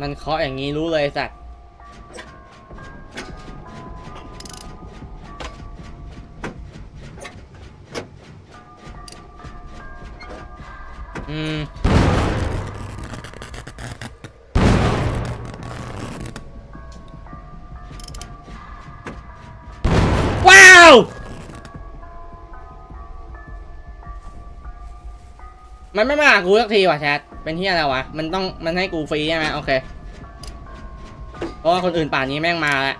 มันเคาะอย่างนี้รู้เลยสัตว์อืมว้าว มันไม่มาหากูสักทีว่ะแชท เป็นที่อะไรวะ มันต้องมันให้กูฟรีใช่ไหมโอเค เพราะว่าคนอื่นป่านนี้แม่งมาแล้ว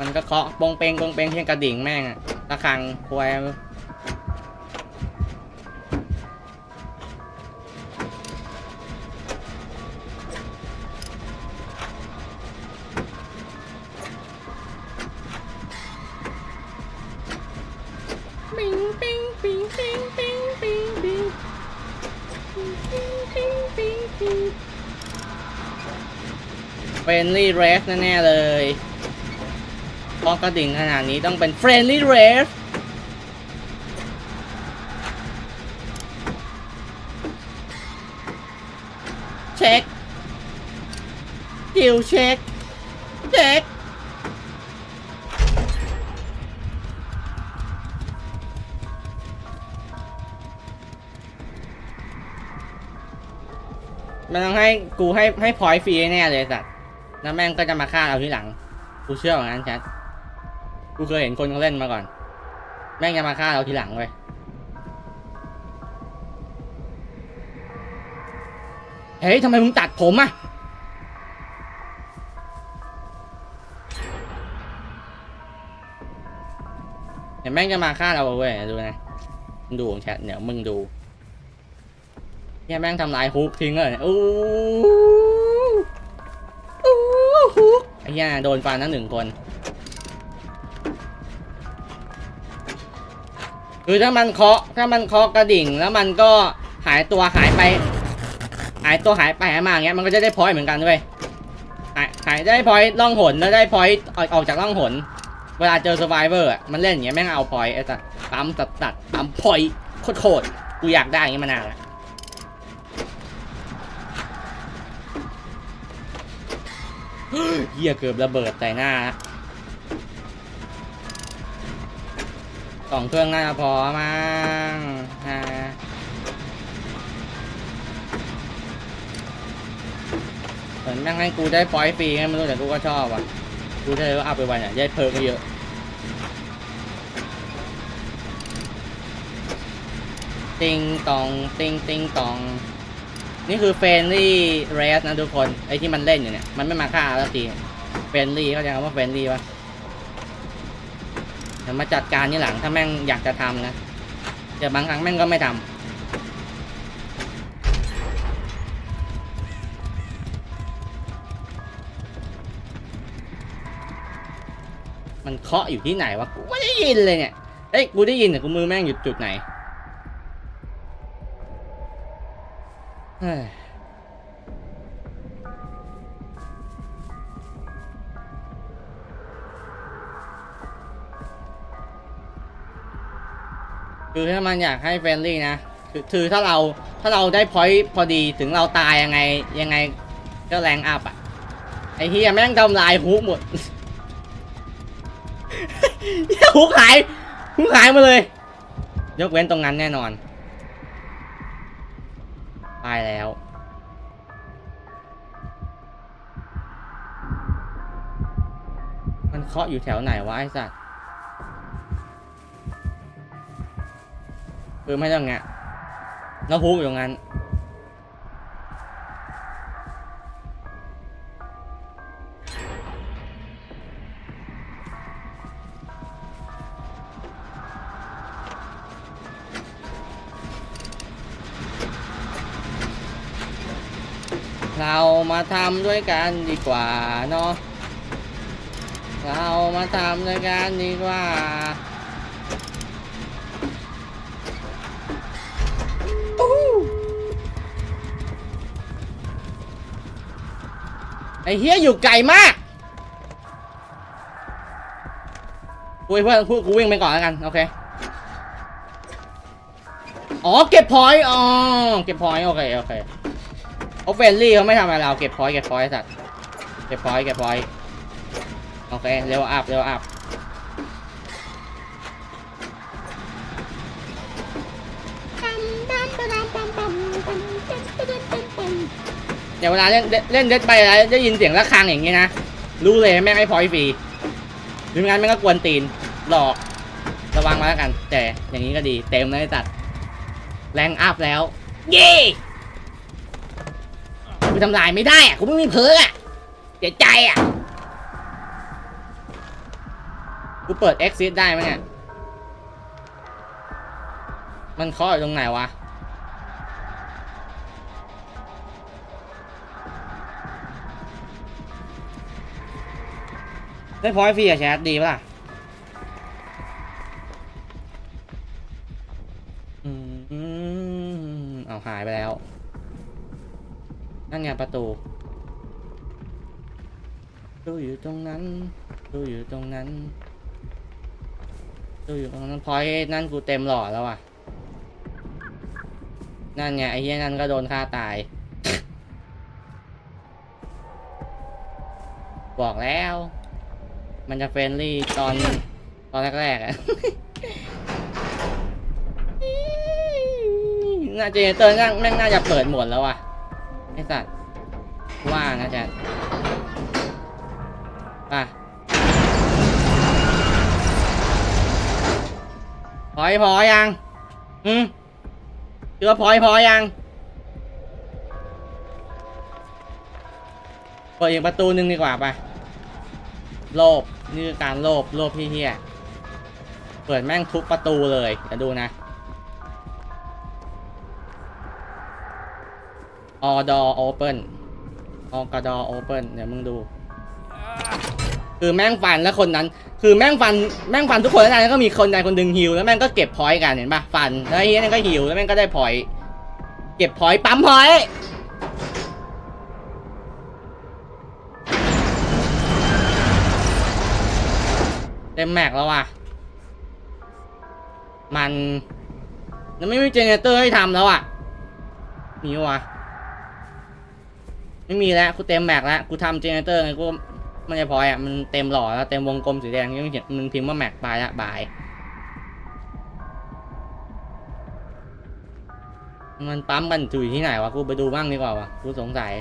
มันก็เคาะปงเปงปงเปงเพียงกระดิ่งแม่งอะระฆังควย นลี่เรสแน่ๆเลยพอกระดิ่งขนาดนี้ต้องเป็นเฟรนลี่เรสเช็คดิวเช็คเช็คมันต้องให้กูให้ให้พอยฟรีแน่เลยสัตว์ แล้วแม่งก็จะมาฆ่าเราทีหลัง กูเชื่ออย่างนั้นแชทกูเคยเห็นคนเขาเล่นมาก่อน แม่งจะมาฆ่าเราทีหลังเว้ยเฮ้ยทำไมมึงตัดผมอะเดี๋ยวแม่งจะมาฆ่าเราเว้ยดูนะดูของแชทเดี๋ยวมึงดูเนี่ยแม่งทำลายฮุกทิ้งเลยอู้ เหี้ยโดนฟันทั้งหนึ่งคนคือถ้ามันเคาะถ้ามันเคาะกระดิ่ง แล้วมันก็หายตัวหายไป หายตัวหายไปหายมาอย่างเงี้ยมันก็จะได้พอยเหมือนกันด้วยหายหายได้พอยล่องหนแล้วได้พอยออกออกจากล่องหน เวลาเจอ s u r v i v o r อะมันเล่นอย่างเงี้ยแม่งเอาพอยไอ้สัสปั๊มตัดตัดปั๊มพอยต์โคตรกูอยากได้อย่างงี้ยมานานละ เฮียเกือบระเบิดใส่หน้าสองเครื่องน่าจะพอมั้งฮะเหมือนแม่งให้กูได้ปอยต์ฟรีไงไม่รู้แต่กูก็ชอบอะ กูได้ว่าเอาไปวันอะได้เพิ่มเยอะติงตองติงติงตอง นี่คือเฟรนลี่เรสนะทุกคน ไอที่มันเล่นอยู่เนี่ย มันไม่มาฆ่าแล้วทีเฟรนลี่เขาใจคำว่าเฟรนลี่ปะเดี๋ยวมาจัดการที่หลังถ้าแม่งอยากจะทำนะแต่บางครั้งแม่งก็ไม่ทำมันเคาะอยู่ที่ไหนวะ กูไม่ได้ยินเลยเนี่ย เอ้ย กูได้ยินแต่กูมือแม่งอยู่จุดไหน เฮ้ยคือถ้ามันอยากให้เฟรนลี่นะคือคือถ้าเราถ้าเราได้พอยต์พอดีถึงเราตายยังไงยังไงก็แรงอัพอะไอ้เฮียแม่งทำลายฮุกหมดเหี้ยฮุกหายฮุกหายมาเลย ยกเว้นตรงนั้นแน่นอน ตายแล้ว มันเคาะอยู่แถวไหนวะไอ้สัตว์คือไม่ต้องเงี้ยแล้วฮุกอยู่งั้น ทำด้วยกันดีกว่าเนาะเรามาทำด้วยกันดีกว่าไอ้เฮียอยู่ไกลมากกูให้เพื่อนพูดกูวิ่งไปก่อนแล้วกัน โอเค อ๋อ เก็บพอยต์อ๋อ เก็บพอยต์โอเค โอเค โอเฟนลี่เขาไม่ทำอะไรเราเก็บพอยต์เก็บพอยต์สัตว์เก็บพอยต์เก็บพอยต์โอเคเร็วอัพเร็วอัพเดี๋ยวเวลาเล่นเล่นเด็ดไปแล้วได้ยินเสียงระฆังอย่างงี้นะรู้เลยแม่งไม่พอยฟรีหรือไม่งั้นแม่งก็กวนตีนหลอกระวังมาแล้วกัน แต่อย่างนี้ก็ดีเต็มเลยตัดแรงอัพแล้ว เย้ กูทำลายไม่ได้อะกูไม่มีเพิร์กอะเสียใจอะกูเปิด exit ได้ไหมเนี่ยมันเคาะอยู่ตรงไหนวะได้พอยต์ฟรีอะแชทดีป่ะอืมเอาหายไปแล้ว นั่นไงประตูตู้อยู่ตรงนั้นตู้อยู่ตรงนั้นตู้อยู่ตรงนั้นพอยนั่นกูเต็มหล่อแล้วอะ นั่นไงไอ้เหี้ยนั่นก็โดนฆ่าตาย บอกแล้ว มันจะเฟรนลี่ตอนตอนแรกๆอะน่าจเนเตอร์น่าแม่งน่าจะเปิดหมดแล้วอะ ไอสัตว์ว่านะจ๊ะอะพอยพอยังอืมเจอพอยพอยัง เปิดอีกประตูหนึ่งดีกว่าไปะโลภนี่คือการโลภโลภพี่เฮียเปิดแม่งทุกประตูเลยเดี๋ยวดูนะ ออดอโอเปนออกดอโอเปนเดี๋ยวมึงดู คือแม่งฟันแล้วคนนั้น คือแม่งฟันแม่งฟันทุกคนแล้วก็มีคนใดคนหนึ่งฮิวแล้วแม่งก็เก็บพอยต์กันเห็นปะฟันแล้วไอ้เฮียนั่นก็ฮิวแล้วแม่งก็ได้พอยต์เก็บพอยต์ปั๊มพอยต์เต็มแม็กแล้วว่ะ มันแล้วไม่มีเจเนเรเตอร์ให้ทำแล้วอะ มีวะ ไม่มีแล้วกูเต็มแม็กแล้วกูทำเจเนเตอร์ไงกูม่ใช่พออะมันเต็มหล่อแล้วเต็มวงกลมสีแดงยังเห็นมันพิมพ์ว่าแม็กบายละบายมันปั๊มกันอยู่ที่ไหนวะกูไปดูบ้างดีกว่าวะกูสงสัย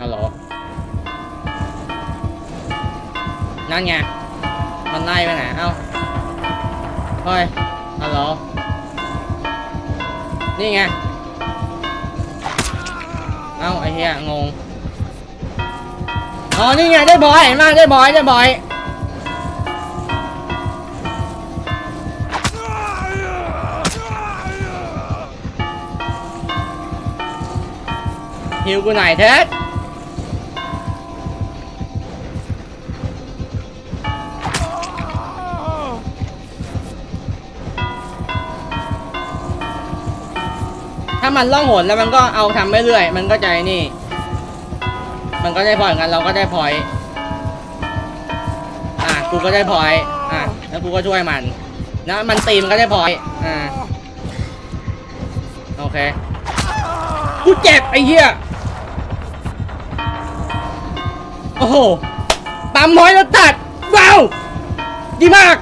ฮัลโหลนั่นไงมันไล่ไปไหนเอ้าเฮ้ยฮัลโหลนี่ไง เอ้าไอ้เหี้ยงง อ๋อนี่ไงได้บอยเห็นไหมได้บอยได้บอย ฮิวกูไหนอยเทส มันล่องหนแล้วมันก็เอาทำไปเรื่อยๆมันก็ใจนี่ มันก็ได้พอยต์เหมือนกันเราก็ได้พอยอะกูก็ได้พอยอะแล้วกูก็ช่วยมันนะมันตีมันก็ได้พอยอ่าโอเคกูเจ็บไอ้เหี้ยโอ้โหปั๊มพอยแล้วตัดว้าวดีมาก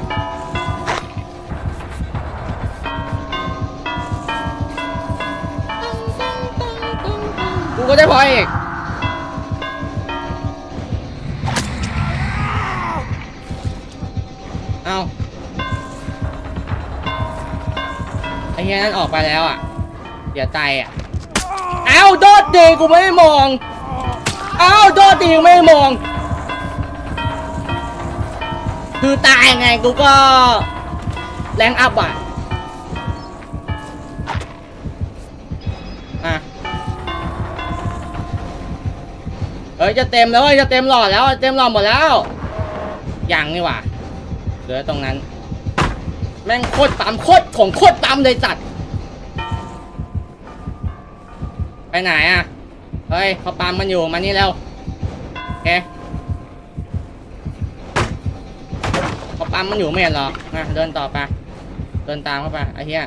กูก็ได้พออีกเอาไอ้เฮียนั่นออกไปแล้วอะ เดี๋ยวตายอะ เอาโดดดีกูไม่มอง เอาโดดดีกูไม่มอง คือตายไงกูก็ แรงอัพอะอะ เฮ้ยจะเต็มแล้วเว้ยจะเต็มหลอดแล้ว เต็มหลอดหมดแล้วยังนี่หว่าเหลือตรงนั้น แม่งโคตรปั๊มโคตรของโคตรปั๊มเลยสัตว์ไปไหนอะเฮ้ยเขาปั๊มมันอยู่มานี่แล้วโอเคเขาปั๊มมันอยู่ไม่เห็นเหรอมาเดินต่อไปเดินตามเข้าไปไอ้เหี้ย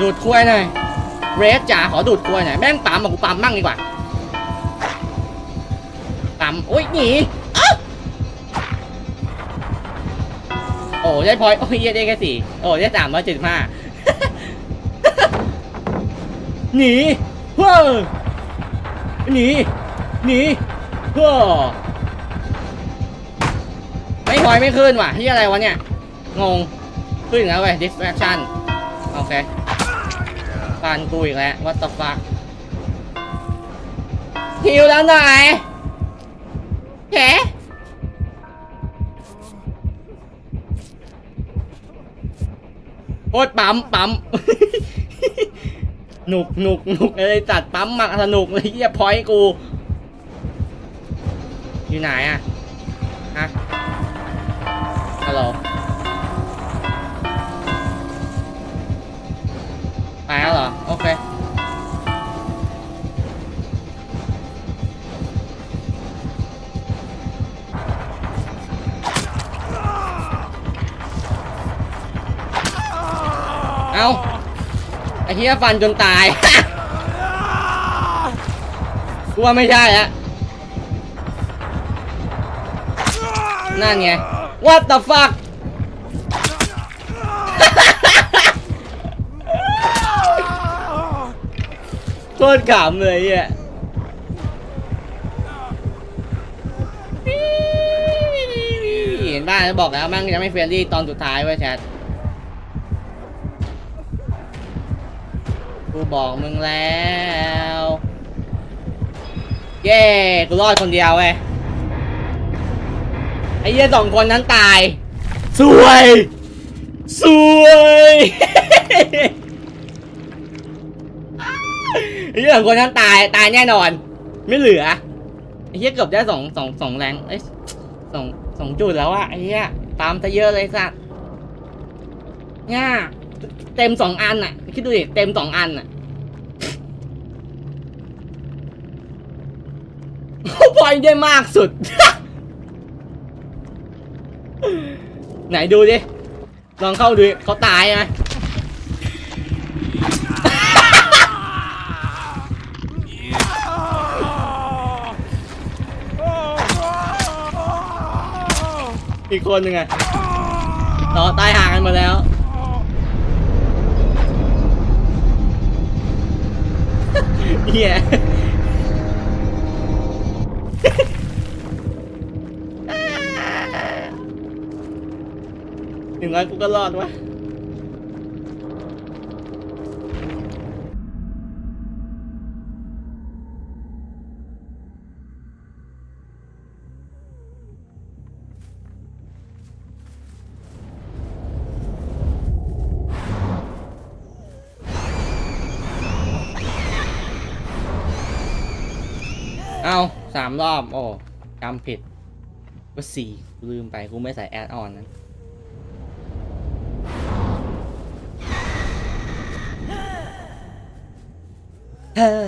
ดูดควยหน่อยเรสจ๋าขอดูดควยหน่อยแม่งปั๊มมากูปั๊มมั่งดีกว่าปั๊มโอ้ยหนีโอ้ได้พอยโอ้ยได้แค่สี่โอ้ได้สามร้อยเจ็ดห้าหนีเฮ้อหนีหนีเฮ้อไม่พอยไม่ขึ้นว่ะที่อะไรวะเนี่ยงงขึ้นแล้วเว้ย distraction โอเคานกูอีกแล้ว what the fuck หิวแล้วหน่อยแหโคตรปั๊มปั๊มหนุกหนุกหนุกเลยจัดปั๊มมักสนุกเลยเฮียพอยกู อยู่ไหนอะฮะฮัลโหล ไปแล้วเหรอ โอเค เอาไอ้เฮียฟันจนตาย กูว่าไม่ใช่ละนั่นไง what the fuck โคตรขำเลยอะเห็นบ้านบอกแล้วมั่งจะไม่เฟรนลี่ตอนสุดท้ายเว้ยแชทกูบอกมึงแล้ว เย้กูรอดคนเดียวเว้ยไอ้เหี้ยสองคนนั้นตาย สวย สวย ไอ้ เหี้ยสองคนนั้นตายตายแน่นอน ไม่เหลือไอ้เหี้ยเกือบได้สองสองสองแรงเอ้ยสองสองจุดแล้วอะไอ้เหี้ยตามซะเยอะเลยสัตว์ง่าเต็มสองอันอะคิดดูดิเต็มสองอันอะพอยได้มากสุด ไหนดูดิ ลองเข้าดูเขาตายไหม อีกคนหนึ่งไงต่อตายห่างกันหมดแล้ว เฮียอย่างร้อยกูก็รอดวะ เอาสามรอบ โอ้จำผิดว่าสี่ลืมไปกูไม่ใส่แอดออนนั้นเธอ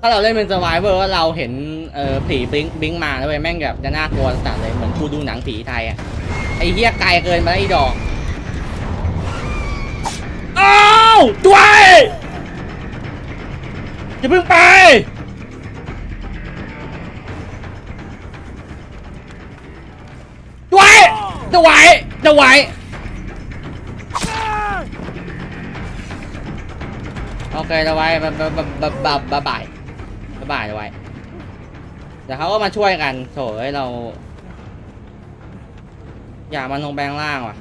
ถ้าเราเล่นเป็นสวายเวอร์ว่าเราเห็นเอ่อผีบลิงบลิงมาแล้วเว้ยแม่งแบบจะน่ากลัวสัสเลยเหมือนกูดูหนังผีไทยอะ ไอ้เหี้ยไกลเกินไปแล้วไอ้ดอก อ้าวด้วยอย่าเพิ่งไปด้วยจะไหวจะไหวโอเคจะไหวบ๊ายบายบ๊ายบายบ๊ายบายบ๊ายบายจะไหวเดี๋ยวเขาก็มาช่วยกันโถเอ้ยเรา อย่ามันลงแบงล่างว่ะ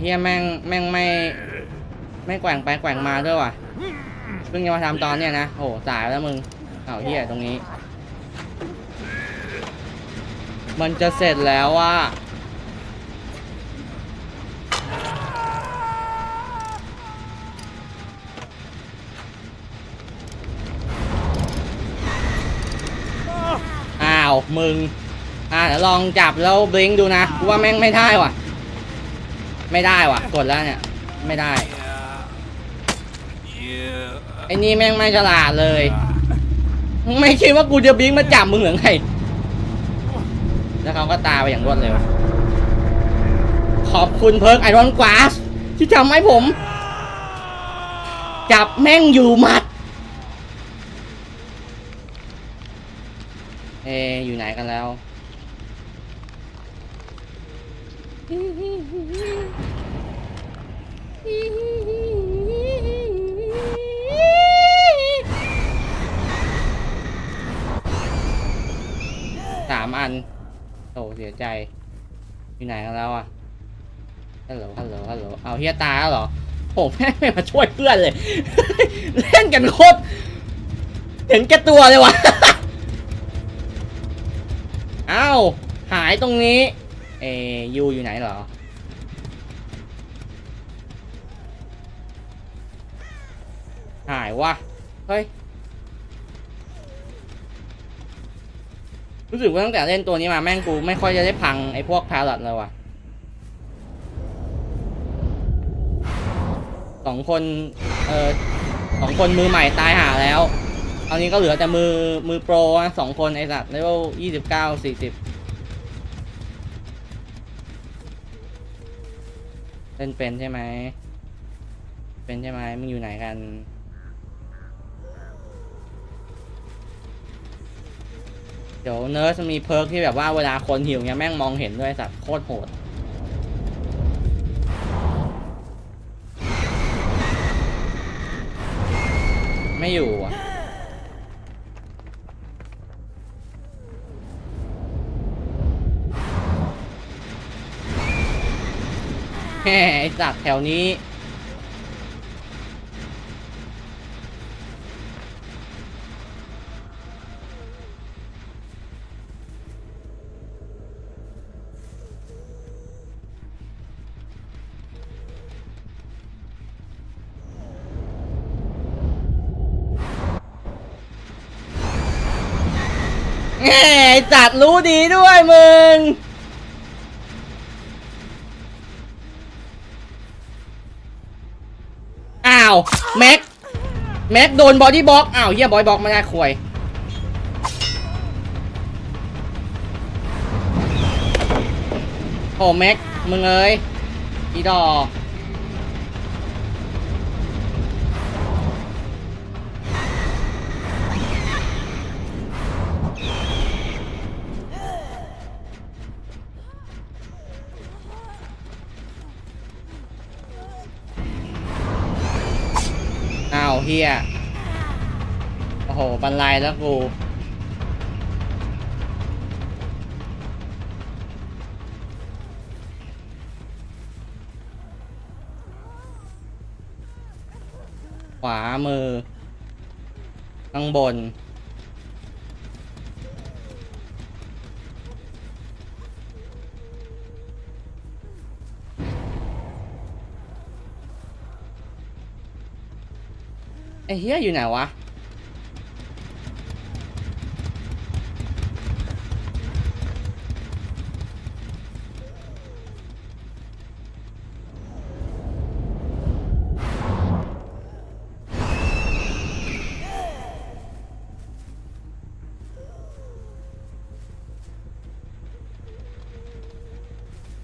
เฮียแม่งแม่งไม่ไม่แกว่งไปแกว่งมาด้วยว่ะเพิ่งจะมาทำตอนเนี้ยนะโอ้ตายแล้วมึงเอาเฮียตรงนี้ มันจะเสร็จแล้วว่าอ้าวมึง อ่าเดี๋ยวลองจับแล้วบลิงก์ดูนะกูว่าแม่งไม่ได้ว่ะ ไม่ได้ว่ะ กดแล้วเนี่ย ไม่ได้ ไอ้นี่แม่งไม่ฉลาดเลย ไม่คิดว่ากูจะบลิงมาจับมึงหรือไงแล้วเขาก็ตาไปอย่างรวดเร็ว ขอบคุณเพิร์กไอรอนกวาสที่ทำให้ผม จับแม่งอยู่หมัด เอะอยู่ไหนกันแล้ว สามอันโอ้เสียใจ อยู่ไหนกันแล้วอะฮัลโหลฮัลโหลฮัลโหลเอาเฮียตาแล้วเหรอโผมแม่ไม่มาช่วยเพื่อนเลย เล่นกันโคตรเห็นแก่ตัวเลยวะอ้าวหายตรงนี้ เอยูอยู่ไหนเหรอ หายวะเฮ้ย รู้สึกว่าตั้งแต่เล่นตัวนี้มาแม่งกูไม่ค่อยจะได้พังไอ้พวกพาลอตเลยว่ะสองคน เออสองคนมือใหม่ตายหาแล้วตอนนี้ก็เหลือแต่มือมือโปรสองคนไอ้สัตว์เลเวลยี่สิบเก้าสี่สิบ เล่นเป็นใช่ไหม เป็นใช่ไหมมึงอยู่ไหนกัน เดี๋ยวเนิร์สมันมีเพิร์กที่แบบว่าเวลาคนหิวเงี้ยแม่งมองเห็นด้วยสัตว์โคตรโหดไม่อยู่อะ แหม ไอสัตว์แถวนี้แหมไอ้สัตว์รู้ดีด้วยมึง อ้าวแม็กแม็กโดนบอดี้บล็อกอ้าวเฮียบอยบล็อกไม่ได้ควยโอ้แม็กมึงเอ้ยอีดอ เฮียโอ้โหบรรลัยแล้วกูขวามือข้างบน ไอ้เฮียอยู่ไหนวะ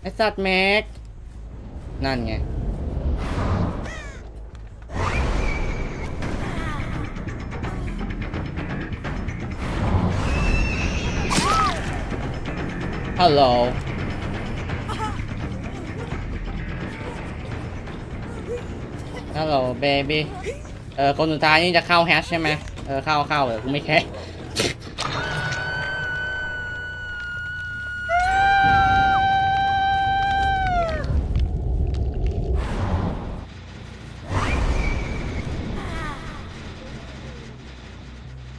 ไอ้สัตว์แม็ก นั่นไง ฮัลโหลฮัลโหลเบบี้เออคนสุดท้ายนี่จะเข้าแฮชใช่ไหมเออเข้าเข้าเออกูไม่แค่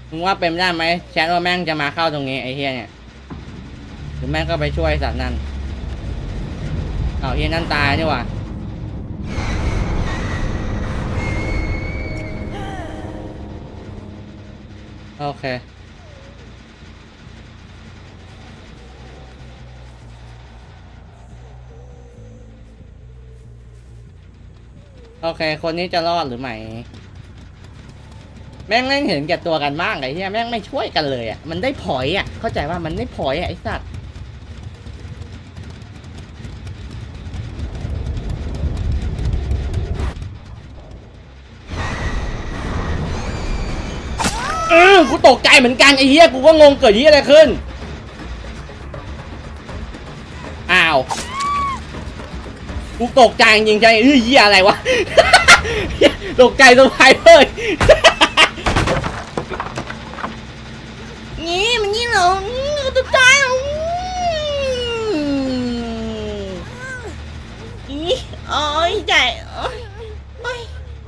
มึงว่าเป็นได้ไหมแชทว่าแม่งจะมาเข้าตรงนี้ไอ้เฮียเนี่ย รือแม่ก็ไปช่วยสัตว์นั่นเอาเฮียนั่นตายนี่หว่าโอเคโอเค คนนี้จะรอดหรือไม่ แม่งเล่นเห็นแก่ตัวกันบ้างไอ้เหี้ยแม่งไม่ช่วยกันเลยอะ มันได้พอยต์อะ เข้าใจว่ามันได้พอยต์อะไอ้สัตว์ ออกูตกใจเหมือนกันไอ้เหี้ยกูก็งงเกิดเหี้ยอะไรขึ้น อ้าว กูตกใจจริงใจเอ้ยเหี้ยอะไรวะ ตกใจสบายเลย นี่มันนี่เหรออืมตกใจอะอืมอีโอ้ยใจโอ้ยโอ้ย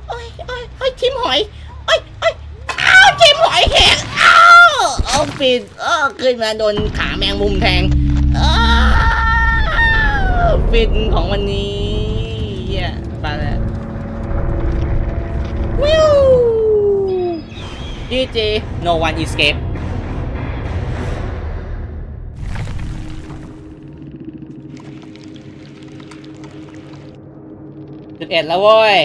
โอ้ยโอ้ยโอ้ยทิมหอยโอ้ยโอ้ยอ้าวทิมหอยแหกอ้าวเอา ปิดเออขึ้นมาโดนขาแมงมุมแทงฟินของวันนี้เหี้ยไปแล้ววิว GG no one escape จุดเอ็ดแล้วเว้ย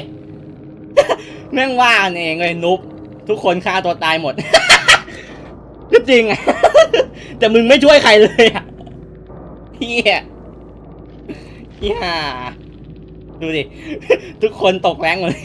แม่งว่าเองเลยนุ๊บทุกคนฆ่าตัวตายหมด จริงอะแต่มึงไม่ช่วยใครเลยอะเฮียเฮียดูดิ ทุกคนตกแรงหมดเลย